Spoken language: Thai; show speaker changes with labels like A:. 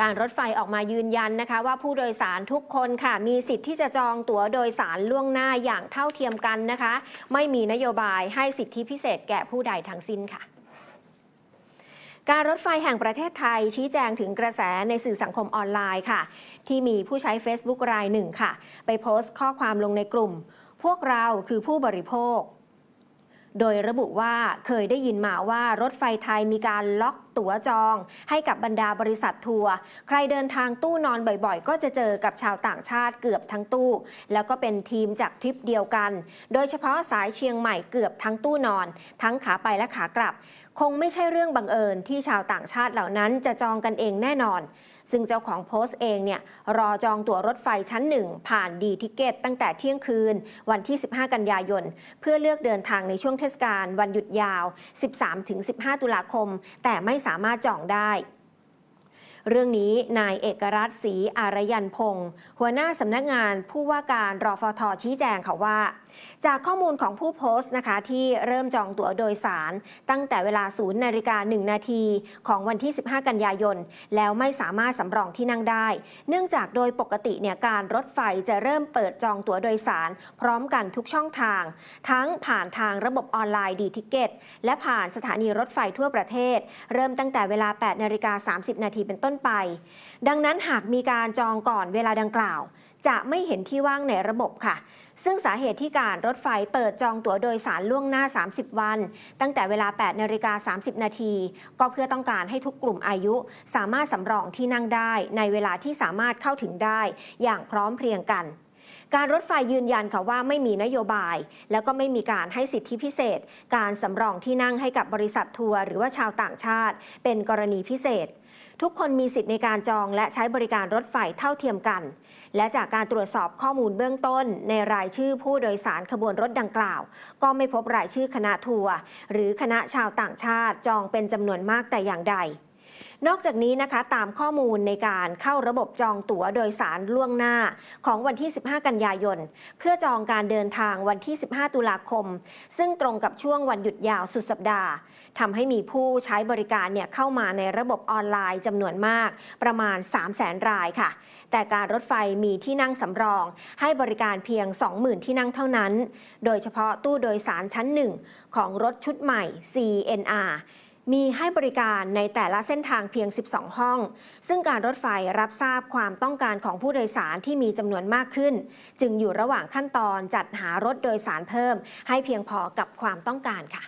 A: การรถไฟออกมายืนยันนะคะว่าผู้โดยสารทุกคนค่ะมีสิทธิ์ที่จะจองตั๋วโดยสารล่วงหน้าอย่างเท่าเทียมกันนะคะ ไม่มีนโยบายให้สิทธิพิเศษแก่ผู้ใดทั้งสิ้นค่ะการรถไฟแห่งประเทศไทยชี้แจงถึงกระแสในสื่อสังคมออนไลน์ค่ะ ที่มีผู้ใช้ Facebook รายหนึ่งค่ะ ไปโพสต์ข้อความลงในกลุ่ม พวกเราคือผู้บริโภค โดยระบุว่าเคยได้ยินมาว่ารถไฟไทยมีการล็อกตั๋วจอง ให้กับบรรดาบริษัททัวร์ใครเดินทางตู้นอนบ่อยๆ ก็จะเจอกับชาวต่างชาติเกือบทั้งตู้ แล้วก็เป็นทีมจากทริปเดียวกัน โดยเฉพาะสายเชียงใหม่เกือบทั้งตู้นอน ทั้งขาไปและขากลับ คงไม่ใช่เรื่องบังเอิญที่ชาวต่างชาติเหล่านั้นจะจองกันเองแน่นอน ซึ่งเจ้าของโพสต์เองเนี่ยรอจองตั๋วรถไฟชั้นหนึ่งผ่านดีทิเกตตั้งแต่เที่ยงคืน วันที่ 15 กันยายน เพื่อเลือกเดินทางในช่วงเทศกาลวันหยุดยาว 13-15 ตุลาคม แต่ไม่สามารถจองได้ เรื่องนี้นายเอกรัตศรีอารยันพงศ์หัวหน้าสำนักงานผู้ว่าการรอฟทชี้แจงค่ะว่า จากข้อมูลของผู้โพสต์นะคะที่เริ่มจองตั๋วโดยสาร ตั้งแต่เวลา 0นาฬิกา1นาทีของวันที่ 15 กันยายน แล้วไม่สามารถสำรองที่นั่งได้ เนื่องจากโดยปกติเนี่ยการรถไฟจะเริ่มเปิดจองตั๋วโดยสาร พร้อมกันทุกช่องทาง ทั้งผ่านทางระบบออนไลน์ดีทิเกตและผ่านสถานีรถไฟทั่วประเทศ เริ่มตั้งแต่เวลา 8นาฬิกา30 นาทีเป็นต้นไป ดังนั้นหากมีการจองก่อนเวลาดังกล่าว จะไม่เห็นที่ว่างในระบบค่ะ ซึ่งสาเหตุที่การรถไฟเปิดจองตั๋วโดยสารล่วงหน้า 30 วัน ตั้งแต่เวลา 8นาฬิกา30 นาที ก็เพื่อต้องการให้ทุกกลุ่มอายุ สามารถสำรองที่นั่งได้ในเวลาที่สามารถเข้าถึงได้ อย่างพร้อมเพรียงกันการรถไฟยืนยันค่ะว่าไม่มีนโยบาย แล้วก็ไม่มีการให้สิทธิพิเศษ การสำรองที่นั่งให้กับบริษัททัวร์หรือว่าชาวต่างชาติ เป็นกรณีพิเศษ ทุกคนมีสิทธิในการจองและใช้บริการรถไฟเท่าเทียมกัน และจากการตรวจสอบข้อมูลเบื้องต้น ในรายชื่อผู้โดยสารขบวนรถดังกล่าว ก็ไม่พบรายชื่อคณะทัวร์หรือคณะชาวต่างชาติจองเป็นจำนวนมากแต่อย่างใด นอกจากนี้นะคะตามข้อมูลในการเข้าระบบจองตั๋วโดยสารล่วงหน้าของวันที่ 15 กันยายน เพื่อจองการเดินทางวันที่ 15 ตุลาคม ซึ่งตรงกับช่วงวันหยุดยาวสุดสัปดาห์ทำให้มีผู้ใช้บริการเนี่ยเข้ามาในระบบออนไลน์จำนวนมากประมาณ 3 0 0 0 0 0รายค่ะ แต่การรถไฟมีที่นั่งสำรอง ให้บริการเพียง 20,000 ที่นั่งเท่านั้น โดยเฉพาะตู้โดยสารชั้นหนึ่งของรถชุดใหม่ CNR มีให้บริการในแต่ละเส้นทางเพียง 12 ห้อง ซึ่งการรถไฟรับทราบความต้องการของผู้โดยสารที่มีจำนวนมากขึ้น จึงอยู่ระหว่างขั้นตอนจัดหารถโดยสารเพิ่ม ให้เพียงพอกับความต้องการค่ะ